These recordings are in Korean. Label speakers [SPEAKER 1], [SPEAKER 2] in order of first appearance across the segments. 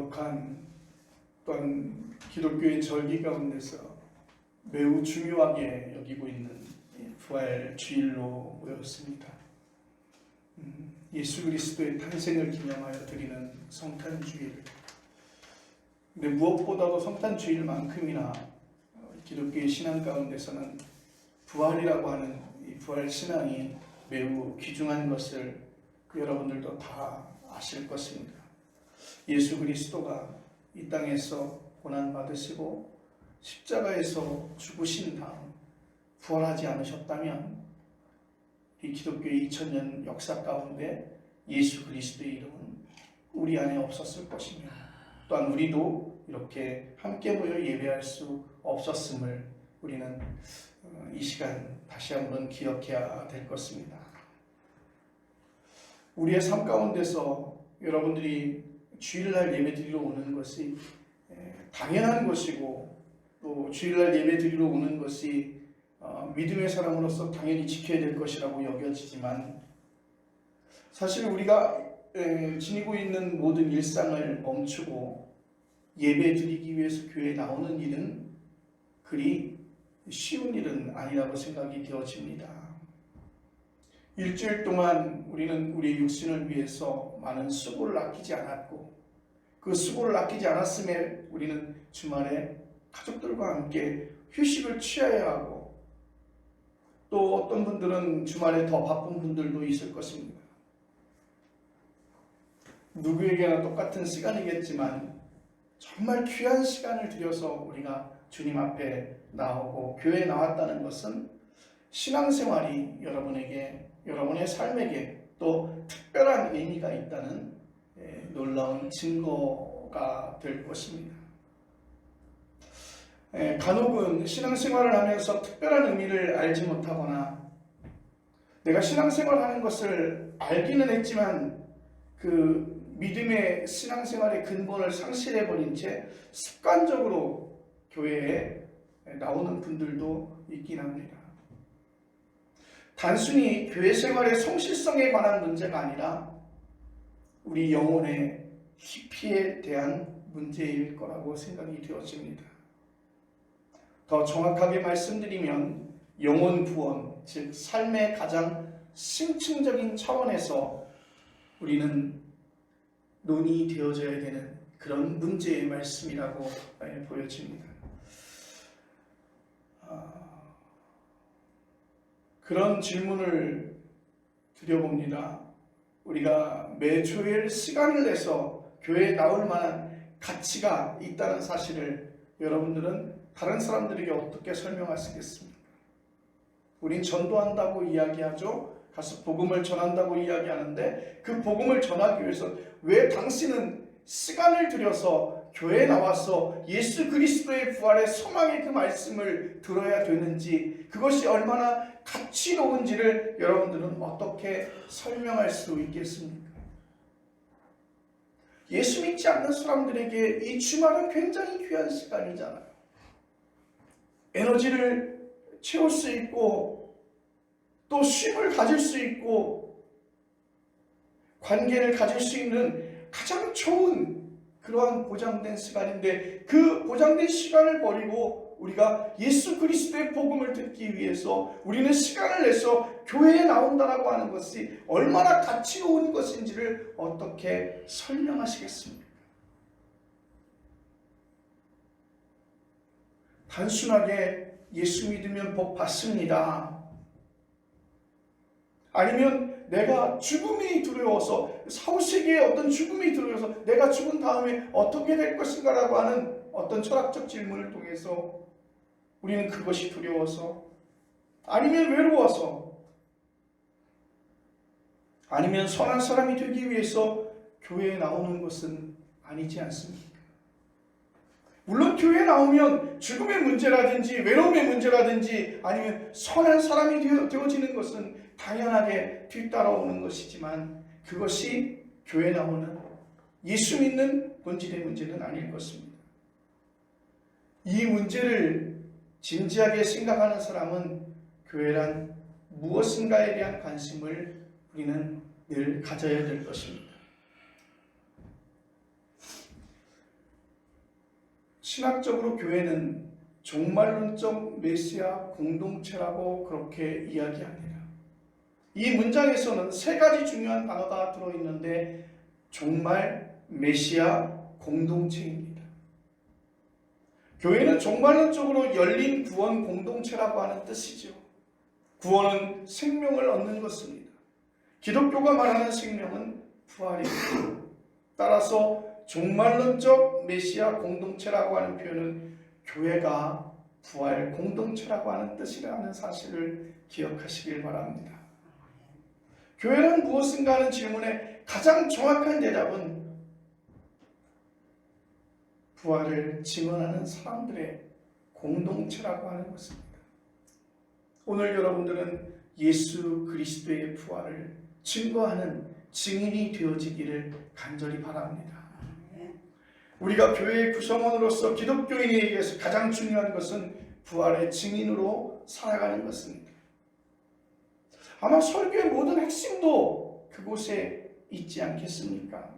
[SPEAKER 1] 거룩한 또한 기독교의 절기 가운데서 매우 중요하게 여기고 있는 이 부활 주일로 모였습니다. 음, 예수 그리스도의 탄생을 기념하여 드리는 성탄 주일. 근데 무엇보다도 성탄 주일만큼이나 어, 기독교의 신앙 가운데서는 부활이라고 하는 이 부활 신앙이 매우 귀중한 것을 여러분들도 다 아실 것입니다. 예수 그리스도가 이 땅에서 고난 받으시고 십자가에서 죽으신 다음 부활하지 않으셨다면 이 기독교의 2000년 역사 가운데 예수 그리스도의 이름은 우리 안에 없었을 것이며 또한 우리도 이렇게 함께 모여 예배할 수 없었음을 우리는 어, 이 시간 다시 한번 기억해야 될 것입니다. 우리의 삶 가운데서 여러분들이 주일날 예배 드리러 오는 것이 에, 당연한 것이고 또 주일날 예배 드리러 오는 것이 어, 믿음의 사람으로서 당연히 지켜야 될 것이라고 여겨지지만 사실 우리가 에, 지니고 있는 모든 일상을 멈추고 예배 드리기 위해서 교회에 나오는 일은 그리 쉬운 일은 아니라고 생각이 되어집니다. 일주일 동안 우리는 우리 육신을 위해서 많은 수고를 아끼지 않았고 그 수고를 아끼지 않았음에 우리는 주말에 가족들과 함께 휴식을 취해야 하고 또 어떤 분들은 주말에 더 바쁜 분들도 있을 것입니다. 누구에게나 똑같은 시간이겠지만 정말 귀한 시간을 들여서 우리가 주님 앞에 나오고 교회에 나왔다는 것은 신앙생활이 여러분에게 여러분의 삶에게 또 특별한 의미가 있다는 예, 놀라운 증거가 될 것입니다. 예, 간혹은 신앙생활을 하면서 특별한 의미를 알지 못하거나 내가 신앙생활을 하는 것을 알기는 했지만 그 믿음의 신앙생활의 근본을 상실해버린 채 습관적으로 교회에 나오는 분들도 있긴 합니다. 단순히 교회 생활의 성실성에 관한 문제가 아니라 우리 영혼의 희피에 대한 문제일 거라고 생각이 되어집니다. 더 정확하게 말씀드리면 영혼 구원, 즉 삶의 가장 심층적인 차원에서 우리는 논의되어져야 되는 그런 문제의 말씀이라고 보여집니다. 아, 그런 질문을 드려봅니다. 우리가 매주일 시간을 내서 교회에 나올 만한 가치가 있다는 사실을 여러분들은 다른 사람들에게 어떻게 설명하시겠습니까? 우린 전도한다고 이야기하죠. 가서 복음을 전한다고 이야기하는데 그 복음을 전하기 위해서 왜 당신은 시간을 들여서 교회에 나와서 예수 그리스도의 부활의 소망의 그 말씀을 들어야 되는지 그것이 얼마나 가치로운지를 여러분들은 어떻게 설명할 수 있겠습니까? 예수 믿지 않는 사람들에게 이 주말은 굉장히 귀한 시간이잖아요. 에너지를 채울 수 있고 또 쉼을 가질 수 있고 관계를 가질 수 있는 가장 좋은 그러한 보장된 시간인데 그 보장된 시간을 버리고 우리가 예수 그리스도의 복음을 듣기 위해서 우리는 시간을 내서 교회에 나온다라고 하는 것이 얼마나 가치로운 것인지를 어떻게 설명하시겠습니까? 단순하게 예수 믿으면 복 받습니다. 아니면 내가 죽음이 두려워서 사후세계에 어떤 죽음이 두려워서 내가 죽은 다음에 어떻게 될 것인가라고 하는 어떤 철학적 질문을 통해서 우리는 그것이 두려워서 아니면 외로워서 아니면 선한 사람이 되기 위해서 교회에 나오는 것은 아니지 않습니까? 물론 교회에 나오면 죽음의 문제라든지 외로움의 문제라든지 아니면 선한 사람이 되어지는 것은 당연하게 뒤따라오는 것이지만 그것이 교회 나오는 예수 믿는 본질의 문제는 아닐 것입니다. 이 문제를 진지하게 생각하는 사람은 교회란 무엇인가에 대한 관심을 우리는 늘 가져야 될 것입니다. 신학적으로 교회는 종말론적 메시아 공동체라고 그렇게 이야기합니다. 이 문장에서는 세 가지 중요한 단어가 들어있는데 종말 메시아 공동체입니다. 교회는 종말론적으로 열린 구원 공동체라고 하는 뜻이죠. 구원은 생명을 얻는 것입니다. 기독교가 말하는 생명은 부활입니다. 따라서 종말론적 메시아 공동체라고 하는 표현은 교회가 부활 공동체라고 하는 뜻이라는 사실을 기억하시길 바랍니다. 교회는 무엇인가 하는 질문에 가장 정확한 대답은 부활을 증언하는 사람들의 공동체라고 하는 것입니다. 오늘 여러분들은 예수 그리스도의 부활을 증거하는 증인이 되어지기를 간절히 바랍니다. 우리가 교회의 구성원으로서 기독교인에게서 가장 중요한 것은 부활의 증인으로 살아가는 것입니다. 아마 설교의 모든 핵심도 그곳에 있지 않겠습니까?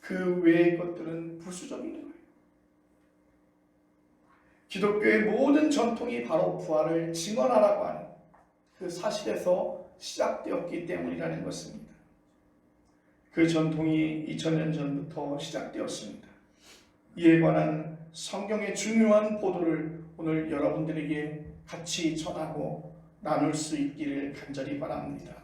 [SPEAKER 1] 그 외의 것들은 부수적인 거예요. 기독교의 모든 전통이 바로 부활을 증언하라고 하는 그 사실에서 시작되었기 때문이라는 것입니다. 그 전통이 2000년 전부터 시작되었습니다. 이에 관한 성경의 중요한 보도를 오늘 여러분들에게 같이 전하고 나눌 수 있기를 간절히 바랍니다.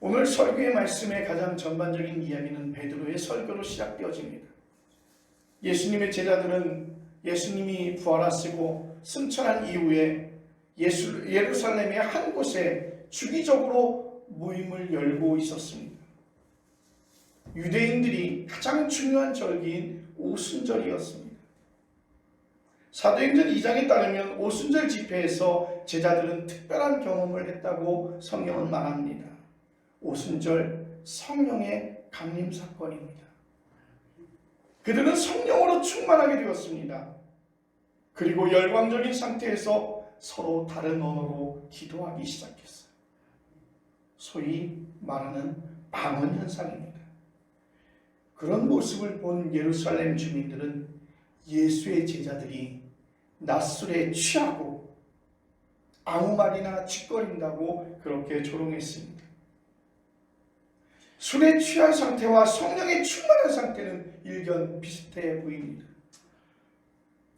[SPEAKER 1] 오늘 설교의 말씀의 가장 전반적인 이야기는 베드로의 설교로 시작되어집니다. 예수님의 제자들은 예수님이 부활하시고 승천한 이후에 예수, 예루살렘의 한 곳에 주기적으로 모임을 열고 있었습니다. 유대인들이 가장 중요한 절기인 오순절이었습니다. 사도행전 2장에 따르면 오순절 집회에서 제자들은 특별한 경험을 했다고 성경은 말합니다. 오순절 성령의 강림 사건입니다. 그들은 성령으로 충만하게 되었습니다. 그리고 열광적인 상태에서 서로 다른 언어로 기도하기 시작했어요. 소위 말하는 방언 현상입니다. 그런 모습을 본 예루살렘 주민들은 예수의 제자들이 낮술에 취하고 아무 말이나 짓거린다고 그렇게 조롱했습니다. 술에 취한 상태와 성령에 충만한 상태는 일견 비슷해 보입니다.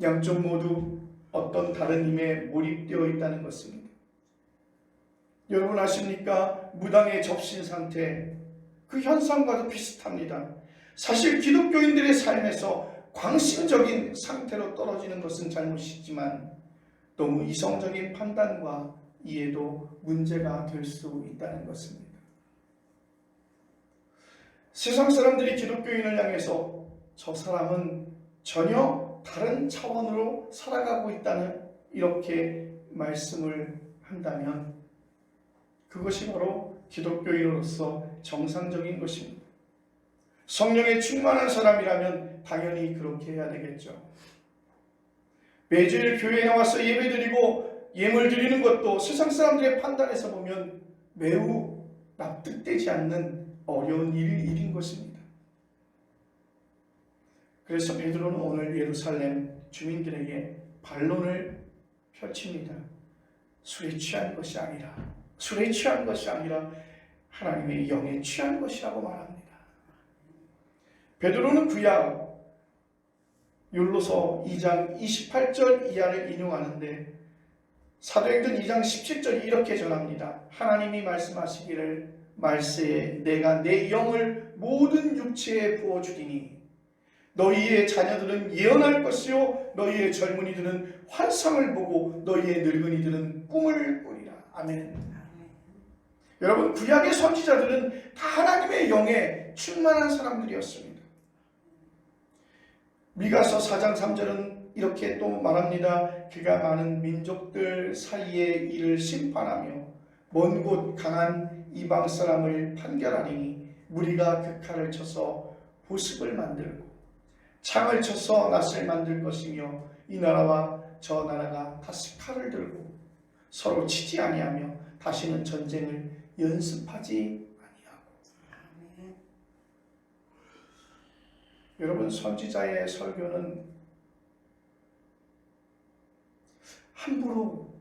[SPEAKER 1] 양쪽 모두 어떤 다른 힘에 몰입되어 있다는 것입니다. 여러분 아십니까? 무당의 접신 상태, 그 현상과도 비슷합니다. 사실 기독교인들의 삶에서 광신적인 상태로 떨어지는 것은 잘못이지만 너무 이성적인 판단과 이해도 문제가 될 수 있다는 것입니다. 세상 사람들이 기독교인을 향해서 저 사람은 전혀 다른 차원으로 살아가고 있다는 이렇게 말씀을 한다면 그것이 바로 기독교인으로서 정상적인 것입니다. 성령에 충만한 사람이라면 당연히 그렇게 해야 되겠죠. 매주일 교회에 나와서 예배 드리고 예물 드리는 것도 세상 사람들의 판단에서 보면 매우 납득되지 않는 어려운 일, 일인 것입니다. 그래서 베드로는 오늘 예루살렘 주민들에게 반론을 펼칩니다. 술에 취한 것이 아니라 술에 취한 것이 아니라 하나님의 영에 취한 것이라고 말합니다. 베드로는 구약 율로서 2장 28절 이하를 인용하는데 사도행전 2장 17절이 이렇게 전합니다. 하나님이 말씀하시기를 말세에 내가 내 영을 모든 육체에 부어주리니 너희의 자녀들은 예언할 것이요 너희의 젊은이들은 환상을 보고 너희의 늙은이들은 꿈을 꾸리라. 아멘. 여러분 구약의 선지자들은 다 하나님의 영에 충만한 사람들이었습니다. 미가서 4장 3절은 이렇게 또 말합니다. 그가 많은 민족들 사이에 이를 심판하며 먼 곳 강한 이방 사람을 판결하리니 무리가 그 칼을 쳐서 보습을 만들고 창을 쳐서 낫을 만들 것이며 이 나라와 저 나라가 다시 칼을 들고 서로 치지 아니하며 다시는 전쟁을 연습하지 아니하고 여러분 선지자의 설교는 함부로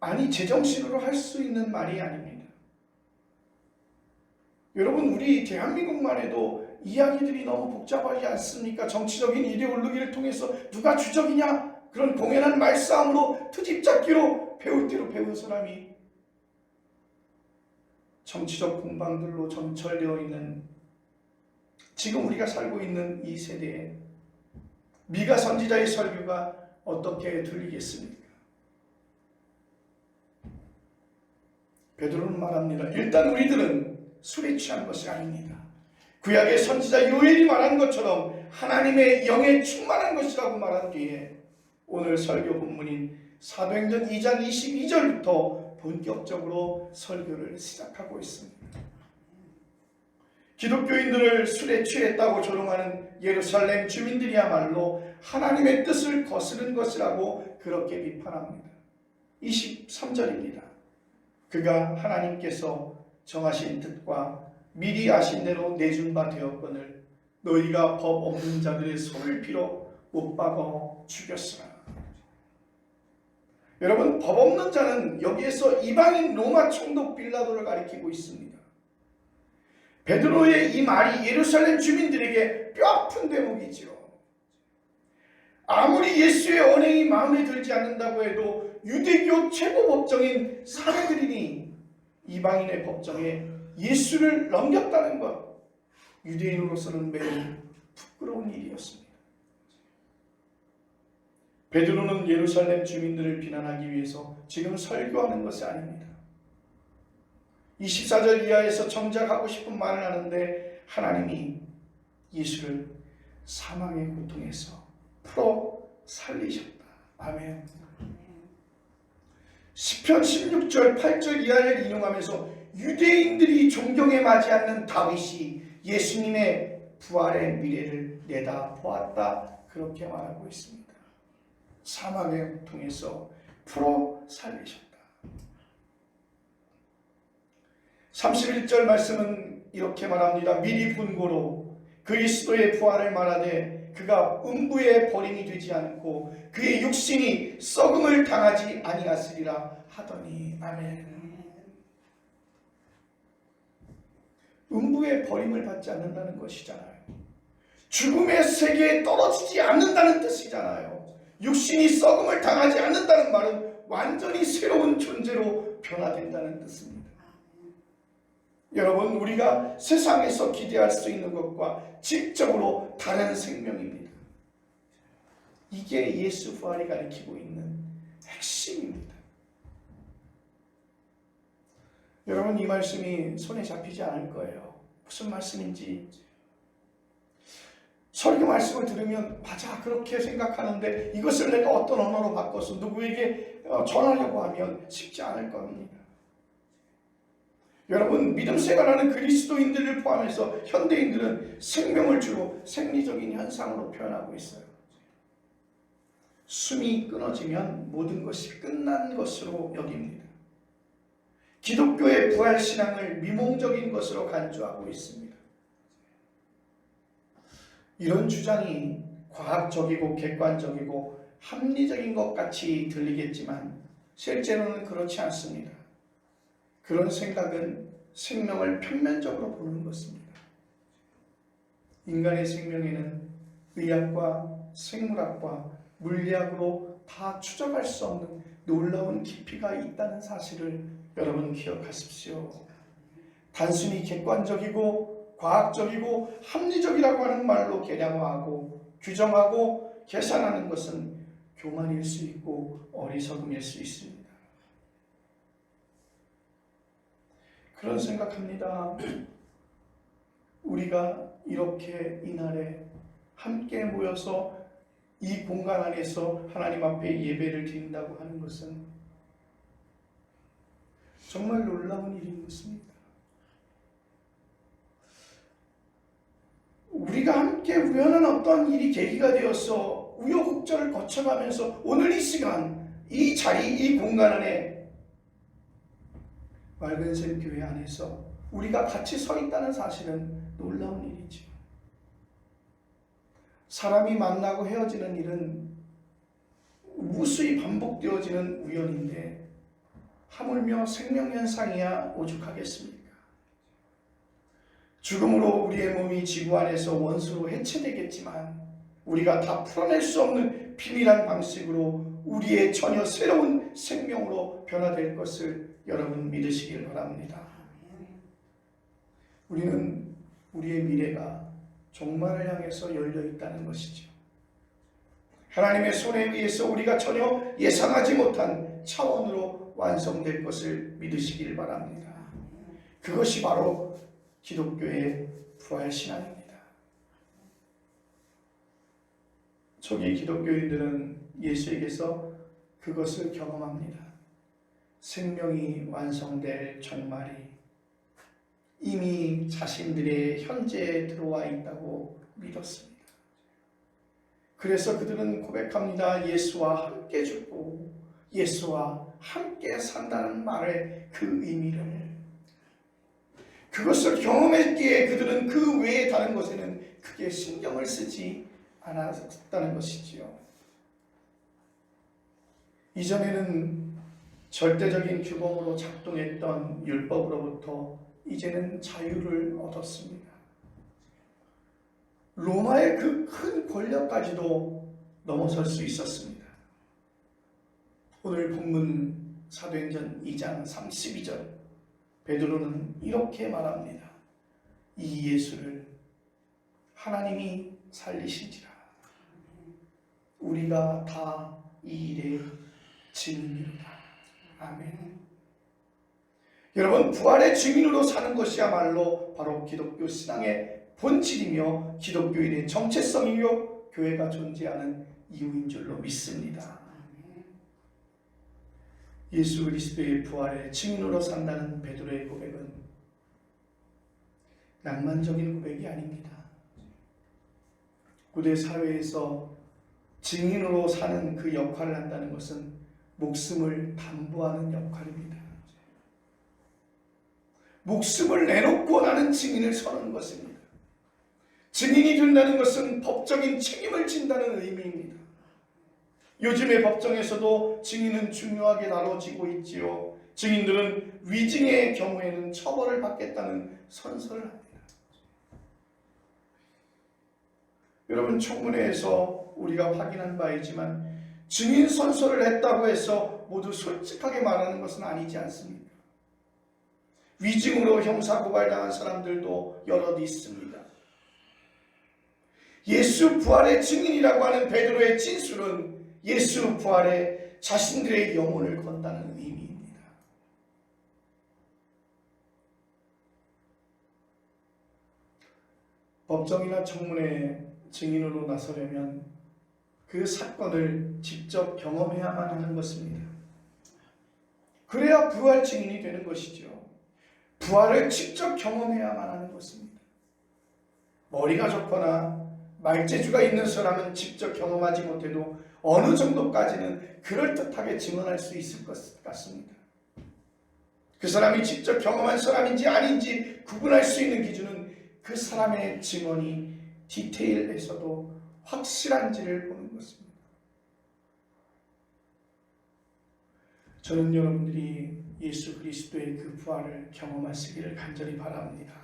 [SPEAKER 1] 아니 제정신으로 할 수 있는 말이 아닙니다. 여러분 우리 대한민국만 해도 이야기들이 너무 복잡하지 않습니까? 정치적인 이데올로기를 통해서 누가 주적이냐 그런 공연한 말싸움으로 트집 잡기로 배울 대로 배운 사람이 정치적 공방들로 점철되어 있는 지금 우리가 살고 있는 이 세대에 미가 선지자의 설교가 어떻게 들리겠습니까? 베드로는 말합니다. 일단 우리들은 술에 취한 것이 아닙니다. 구약의 선지자 요엘이 말한 것처럼 하나님의 영에 충만한 것이라고 말한 뒤에 오늘 설교 본문인 사도행전 2장 22절부터 본격적으로 설교를 시작하고 있습니다. 기독교인들을 술에 취했다고 조롱하는 예루살렘 주민들이야말로 하나님의 뜻을 거스른 것이라고 그렇게 비판합니다. 23절입니다. 그가 하나님께서 정하신 뜻과 미리 아신 대로 내준 바 되었거늘 너희가 법 없는 자들의 손을 빌어 못 박아 죽였으라. 여러분 법 없는 자는 여기에서 이방인 로마 총독 빌라도를 가리키고 있습니다. 베드로의 이 말이 예루살렘 주민들에게 뼈아픈 대목이지요. 아무리 예수의 언행이 마음에 들지 않는다고 해도 유대교 최고 법정인 사례들이니 이방인의 법정에 예수를 넘겼다는 것 유대인으로서는 매우 부끄러운 일이었습니다. 베드로는 예루살렘 주민들을 비난하기 위해서 지금 설교하는 것이 아닙니다. 24절 이하에서 정작 하고 싶은 말을 하는데 하나님이 예수를 사망의 고통에서 풀어 살리셨다. 아멘. 10편 16절 8절 이하를 인용하면서 유대인들이 존경에 맞지 않는 다윗이 예수님의 부활의 미래를 내다 보았다. 그렇게 말하고 있습니다. 사망의 고통에서 풀어 살리셨다. 31절 말씀은 이렇게 말합니다. 미리 분고로 그리스도의 부활을 말하되 그가 음부에 버림이 되지 않고 그의 육신이 썩음을 당하지 아니하으리라 하더니 아멘. 음부에 버림을 받지 않는다는 것이잖아요. 죽음의 세계에 떨어지지 않는다는 뜻이잖아요. 육신이 썩음을 당하지 않는다는 말은 완전히 새로운 존재로 변화된다는 뜻입니다. 여러분, 우리가 세상에서 기대할 수 있는 것과 직접으로 다른 생명입니다. 이게 예수 부활이 가리키고 있는 핵심입니다. 여러분, 이 말씀이 손에 잡히지 않을 거예요. 무슨 말씀인지. 설교 말씀을 들으면 맞아 그렇게 생각하는데 이것을 내가 어떤 언어로 바꿔서 누구에게 어, 전하려고 하면 쉽지 않을 겁니다. 여러분 믿음 생활하는 그리스도인들을 포함해서 현대인들은 생명을 주로 생리적인 현상으로 표현하고 있어요. 숨이 끊어지면 모든 것이 끝난 것으로 여깁니다. 기독교의 부활 신앙을 미몽적인 것으로 간주하고 있습니다. 이런 주장이 과학적이고 객관적이고 합리적인 것 같이 들리겠지만 실제로는 그렇지 않습니다. 그런 생각은 생명을 평면적으로 보는 것입니다. 인간의 생명에는 의학과 생물학과 물리학으로 다 추적할 수 없는 놀라운 깊이가 있다는 사실을 여러분 기억하십시오. 단순히 객관적이고 과학적이고 합리적이라고 하는 말로 개량화하고 규정하고 계산하는 것은 교만일 수 있고 어리석음일 수 있습니다. 그런 생각합니다. 우리가 이렇게 이날에 함께 모여서 이 공간 안에서 하나님 앞에 예배를 드린다고 하는 것은 정말 놀라운 일인 것입니다. 우리가 함께 우연한 어떤 일이 계기가 되어서 우여곡절을 거쳐가면서 오늘 이 시간, 이 자리, 이 공간 안에 맑은 샘 교회 안에서 우리가 같이 서 있다는 사실은 놀라운 일이죠. 사람이 만나고 헤어지는 일은 무수히 반복되어지는 우연인데 하물며 생명현상이야 오죽하겠습니까? 죽음으로 우리의 몸이 지구 안에서 원수로 해체되겠지만 우리가 다 풀어낼 수 없는 비밀한 방식으로 우리의 전혀 새로운 생명으로 변화될 것을 여러분 믿으시길 바랍니다. 우리는 우리의 미래가 종말을 향해서 열려 있다는 것이죠. 하나님의 손에 의해서 우리가 전혀 예상하지 못한 차원으로 완성될 것을 믿으시길 바랍니다. 그것이 바로 기독교의 부활 신앙입니다. 초기 기독교인들은 예수에게서 그것을 경험합니다. 생명이 완성될 종말이 이미 자신들의 현재에 들어와 있다고 믿었습니다. 그래서 그들은 고백합니다. 예수와 함께 죽고 예수와 함께 산다는 말의 그 의미를 그것을 경험했기에 그들은 그 외에 다른 것에는 크게 신경을 쓰지 않았다는 것이지요. 이전에는 절대적인 규범으로 작동했던 율법으로부터 이제는 자유를 얻었습니다. 로마의 그 큰 권력까지도 넘어설 수 있었습니다. 오늘 본문 사도행전 2장 32절 베드로는 이렇게 말합니다. 이 예수를 하나님이 살리신지라 우리가 다 이 일의 증인이다. 아멘. 여러분 부활의 증인으로 사는 것이야말로 바로 기독교 신앙의 본질이며 기독교인의 정체성이요 교회가 존재하는 이유인 줄로 믿습니다. 예수 그리스도의 부활의 증인으로 산다는 베드로의 고백은 낭만적인 고백이 아닙니다. 고대 사회에서 증인으로 사는 그 역할을 한다는 것은 목숨을 담보하는 역할입니다. 목숨을 내놓고 나는 증인을 서는 것입니다. 증인이 된다는 것은 법적인 책임을 진다는 의미입니다. 요즘의 법정에서도 증인은 중요하게 나눠지고 있지요. 증인들은 위증의 경우에는 처벌을 받겠다는 선서를 합니다. 여러분 청문회에서 우리가 확인한 바이지만 증인 선서를 했다고 해서 모두 솔직하게 말하는 것은 아니지 않습니까? 위증으로 형사 고발당한 사람들도 여럿 있습니다. 예수 부활의 증인이라고 하는 베드로의 진술은 예수 부활에 자신들의 영혼을 건다는 의미입니다. 법정이나 청문회 증인으로 나서려면 그 사건을 직접 경험해야만 하는 것입니다. 그래야 부활 증인이 되는 것이죠. 부활을 직접 경험해야만 하는 것입니다. 머리가 좋거나 말재주가 있는 사람은 직접 경험하지 못해도 어느 정도까지는 그럴듯하게 증언할 수 있을 것 같습니다. 그 사람이 직접 경험한 사람인지 아닌지 구분할 수 있는 기준은 그 사람의 증언이 디테일에서도 확실한지를 보는 것입니다. 저는 여러분들이 예수 그리스도의 그 부활을 경험하시기를 간절히 바랍니다.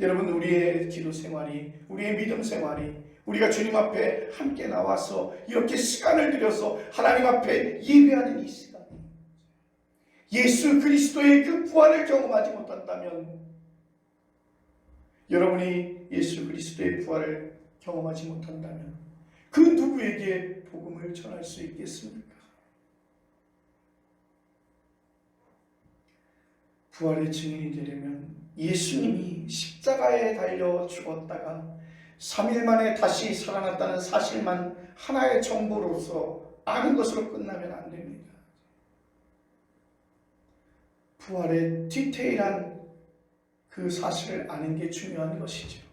[SPEAKER 1] 여러분 우리의 기도 생활이 우리의 믿음 생활이 우리가 주님 앞에 함께 나와서 이렇게 시간을 들여서 하나님 앞에 예배하는 이 시간이 예수 그리스도의 그 부활을 경험하지 못한다면 여러분이 예수 그리스도의 부활을 경험하지 못한다면 그 누구에게 복음을 전할 수 있겠습니까? 부활의 증인이 되려면 예수님이 십자가에 달려 죽었다가 3일 만에 다시 살아났다는 사실만 하나의 정보로서 아는 것으로 끝나면 안 됩니다. 부활의 디테일한 그 사실을 아는 게 중요한 것이죠.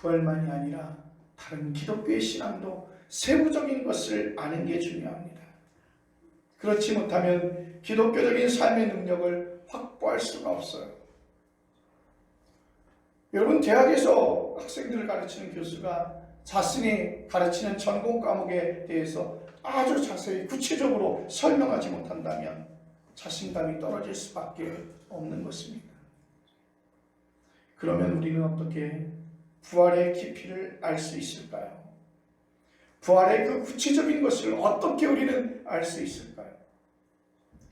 [SPEAKER 1] 부활만이 아니라 다른 기독교의 신앙도 세부적인 것을 아는 게 중요합니다. 그렇지 못하면 기독교적인 삶의 능력을 확보할 수가 없어요. 여러분 대학에서 학생들을 가르치는 교수가 자신이 가르치는 전공 과목에 대해서 아주 자세히 구체적으로 설명하지 못한다면 자신감이 떨어질 수밖에 없는 것입니다. 그러면 우리는 어떻게 부활의 깊이를 알 수 있을까요? 부활의 그 구체적인 것을 어떻게 우리는 알 수 있을까요?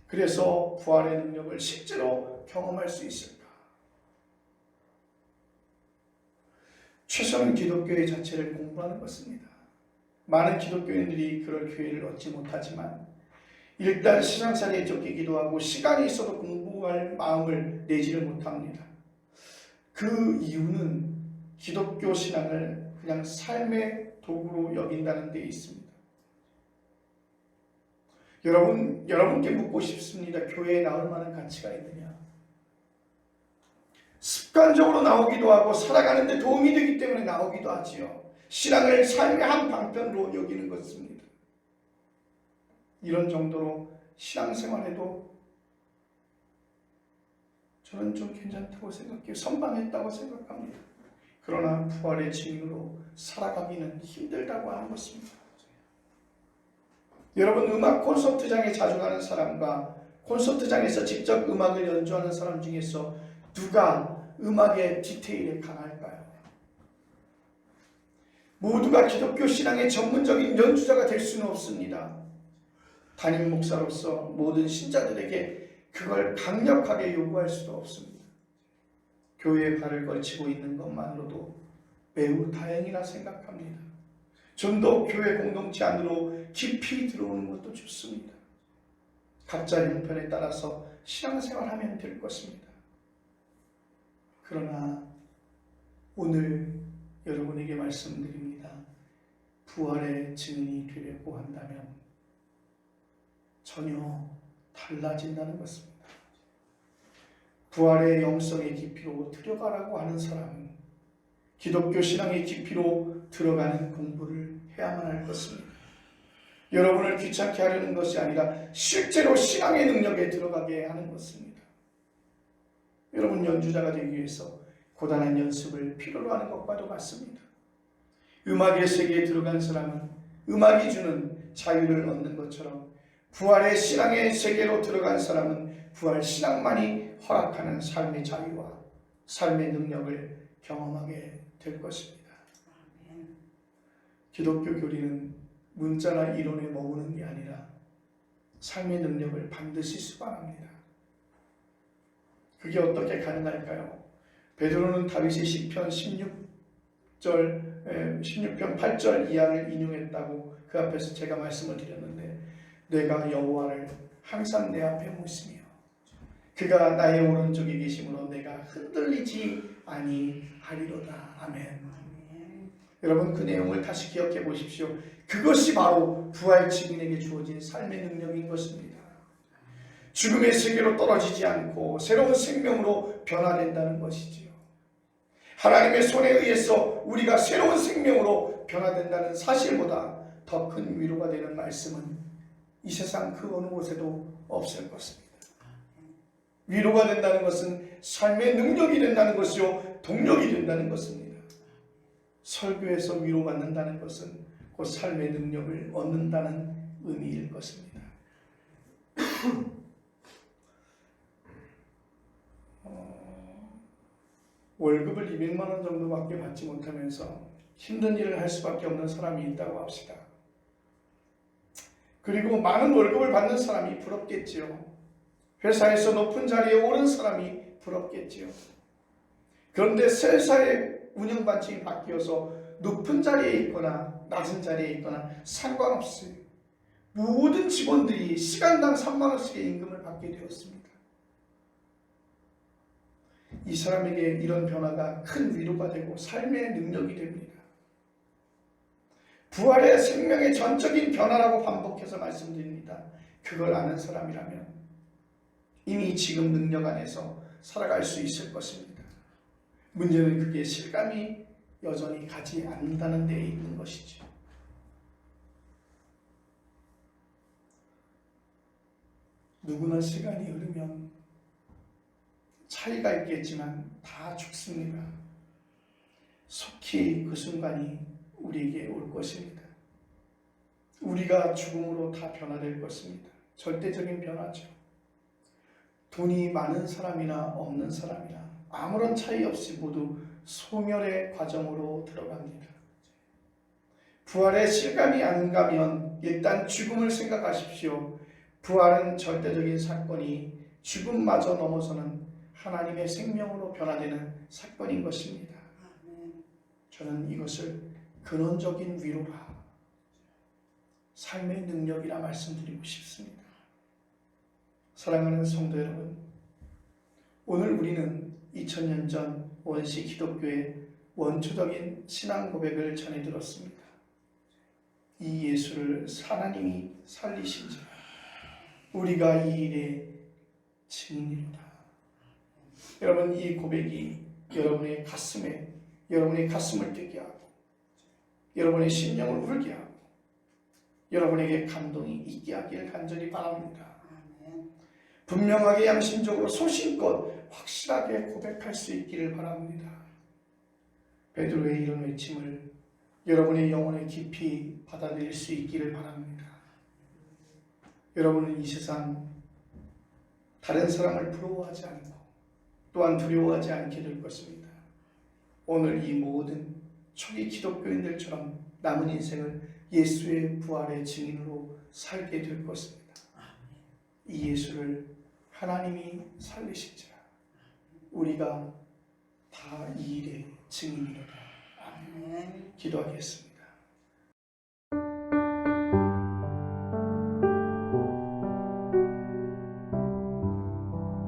[SPEAKER 1] 그래서 부활의 능력을 실제로 경험할 수 있을까? 최소한 기독교의 자체를 공부하는 것입니다. 많은 기독교인들이 그럴 기회를 얻지 못하지만 일단 신앙생활에 쫓기기도 하고 시간이 있어도 공부할 마음을 내지를 못합니다. 그 이유는 기독교 신앙을 그냥 삶의 도구로 여긴다는 데 있습니다. 여러분, 여러분께 묻고 싶습니다. 교회에 나올 만한 가치가 있느냐? 습관적으로 나오기도 하고 살아가는데 도움이 되기 때문에 나오기도 하지요. 신앙을 삶의 한 방편으로 여기는 것입니다. 이런 정도로 신앙생활에도 저는 좀 괜찮다고 생각해요. 선방했다고 생각합니다. 그러나 부활의 증인으로 살아가기는 힘들다고 하는 것입니다. 여러분 음악 콘서트장에 자주 가는 사람과 콘서트장에서 직접 음악을 연주하는 사람 중에서 누가 음악의 디테일에 강할까요? 모두가 기독교 신앙의 전문적인 연주자가 될 수는 없습니다. 담임 목사로서 모든 신자들에게 그걸 강력하게 요구할 수도 없습니다. 교회에 발을 걸치고 있는 것만으로도 매우 다행이라 생각합니다. 좀 더 교회 공동체 안으로 깊이 들어오는 것도 좋습니다. 각자의 형편에 따라서 신앙생활하면 될 것입니다. 그러나 오늘 여러분에게 말씀드립니다. 부활의 증인이 되려고 한다면 전혀 달라진다는 것입니다. 부활의 영성의 깊이로 들어가라고 하는 사람은 기독교 신앙의 깊이로 들어가는 공부를 해야만 할 것입니다. 여러분을 귀찮게 하려는 것이 아니라 실제로 신앙의 능력에 들어가게 하는 것입니다. 여러분 연주자가 되기 위해서 고단한 연습을 필요로 하는 것과도 같습니다. 음악의 세계에 들어간 사람은 음악이 주는 자유를 얻는 것처럼 부활의 신앙의 세계로 들어간 사람은 부활 신앙만이 허락하는 삶의 자유와 삶의 능력을 경험하게 될 것입니다. 기독교 교리는 문자나 이론에 머무는 게 아니라 삶의 능력을 반드시 수반합니다. 그게 어떻게 가능할까요? 베드로는 다윗의 시편 16절 16편 8절 이하를 인용했다고 그 앞에서 제가 말씀을 드렸는데 내가 여호와를 항상 내 앞에 모시며 그가 나의 오른쪽에 계심으로 내가 흔들리지 아니하리로다. 아멘. 여러분 그 내용을 다시 기억해 보십시오. 그것이 바로 부활 증인에게 주어진 삶의 능력인 것입니다. 죽음의 세계로 떨어지지 않고 새로운 생명으로 변화된다는 것이지요. 하나님의 손에 의해서 우리가 새로운 생명으로 변화된다는 사실보다 더 큰 위로가 되는 말씀은 이 세상 그 어느 곳에도 없을 것입니다. 위로가 된다는 것은 삶의 능력이 된다는 것이요 동력이 된다는 것입니다. 설교에서 위로받는다는 것은 곧 삶의 능력을 얻는다는 의미일 것입니다. 어, 월급을 200만 원 정도밖에 받지 못하면서 힘든 일을 할 수밖에 없는 사람이 있다고 합시다. 그리고 많은 월급을 받는 사람이 부럽겠지요. 회사에서 높은 자리에 오른 사람이 부럽겠지요. 그런데 회사의 운영 방식이 바뀌어서 높은 자리에 있거나 낮은 자리에 있거나 상관없이 모든 직원들이 시간당 3만 원씩의 임금을 받게 되었습니다. 이 사람에게 이런 변화가 큰 위로가 되고 삶의 능력이 됩니다. 부활의 생명의 전적인 변화라고 반복해서 말씀드립니다. 그걸 아는 사람이라면 이미 지금 능력 안에서 살아갈 수 있을 것입니다. 문제는 그게 실감이 여전히 가지 않는다는 데에 있는 것이죠. 누구나 시간이 흐르면 차이가 있겠지만 다 죽습니다. 속히 그 순간이 우리에게 올 것입니다. 우리가 죽음으로 다 변화될 것입니다. 절대적인 변화죠. 돈이 많은 사람이나 없는 사람이나 아무런 차이 없이 모두 소멸의 과정으로 들어갑니다. 부활의 실감이 안 가면 일단 죽음을 생각하십시오. 부활은 절대적인 사건이 죽음마저 넘어서는 하나님의 생명으로 변화되는 사건인 것입니다. 저는 이것을 근원적인 위로라, 삶의 능력이라 말씀드리고 싶습니다. 사랑하는 성도 여러분, 오늘 우리는 2000년 전 원시 기독교의 원초적인 신앙 고백을 전해 들었습니다. 이 예수를 하나님이 살리신 자, 우리가 이 일의 증인이로다. 여러분 이 고백이 여러분의 가슴에 여러분의 가슴을 뛰게 하고 여러분의 심령을 울게 하고 여러분에게 감동이 있게 하길 간절히 바랍니다. 분명하게 양심적으로 소신껏 확실하게 고백할 수 있기를 바랍니다. 베드로의 이런 외침을 여러분의 영혼에 깊이 받아들일 수 있기를 바랍니다. 여러분은 이 세상 다른 사람을 부러워하지 않고 또한 두려워하지 않게 될 것입니다. 오늘 이 모든 초기 기독교인들처럼 남은 인생을 예수의 부활의 증인으로 살게 될 것입니다. 이 예수를 하나님이 살리시자 우리가 다 이 일의 증인이로다.
[SPEAKER 2] 아멘.
[SPEAKER 1] 기도하겠습니다.